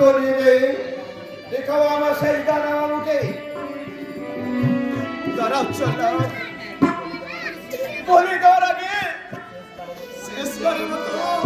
করিবে। দেখাও আমার সেই দানা আমাকে বলে দেওয়ার আগে শেষবারের মতো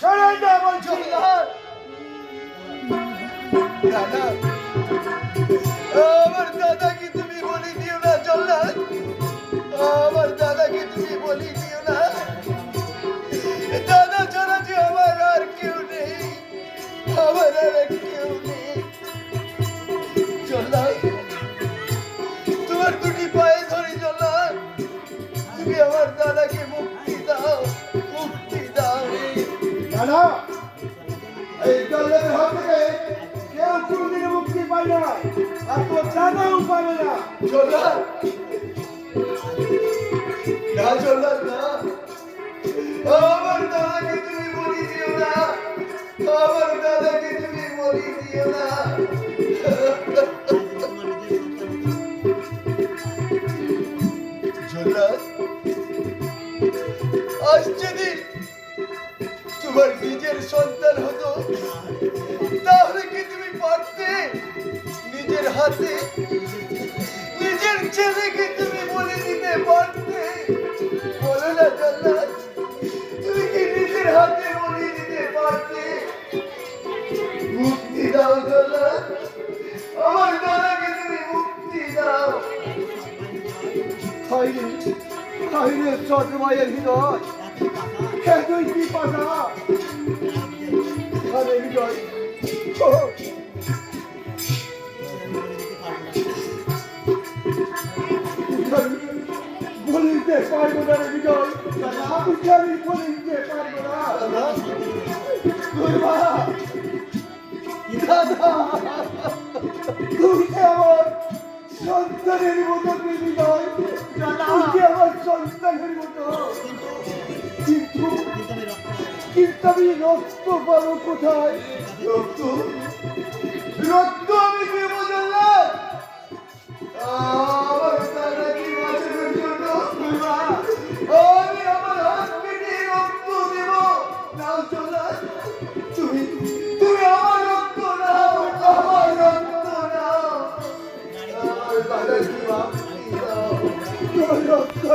সরে যা বলছি। দাদা, আমার দাদাকে তুমি বলি দিও না জল্লাদ আমার দাদাকে তুমি বলি দিও না। দাদা ছাড়া যে আমার আর কেউ নেই, আমার আর কেউ নেই। জল্লাদ তোমার দুটি পায়ে ধরি জল্লাদ তুমি আমার দাদাকে মুক্তি দাদা এই জল্লাদের হাত থেকে কেউ কোনদিন মুক্তি পায় না, আর তোর দাদাও পাবে না। জল্লাদ না জল্লাদ না। আমার দাদাকে তুমি না। না। আজ আমার নিজের সন্তান হতো, তাহলে কি তুমি পারতে? নিজের হাতে, নিজের ছেলেকে তুমি বলে দিতে পারতে? বলো না জান্নাত তুমি কি নিজের হাতে বলে দিতে পারতে? মুক্তি দাও জান্নাত আমার দাদাকে তুমি মুক্তি দাও। হয়নি হয়নি ছোট মায়ের হৃদয়। এতই কি পাশা আরে আমি বলিতে পারব না রে হৃদয় আমি বলিতে পারব না দুর্বা দাদা তুই আমার সন্তানের মতো তুই আমার সন্তানের মতো আমি রক্ত পাবো কোথায়? রক্ত? রক্ত আমি দেব জল্লাদ আমার দাদা কি বাঁচানোর জন্য আমি আমার হাত কেটে রক্ত দেব। নাও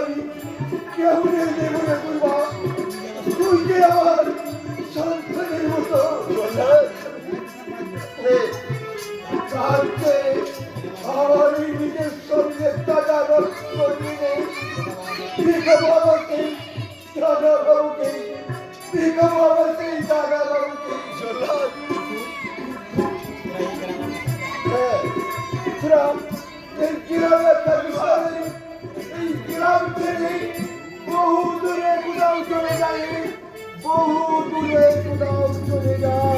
কি কেমনে বহু দূরে কোথাও চলে যায় বহু দূরে কোথাও চলে যায়।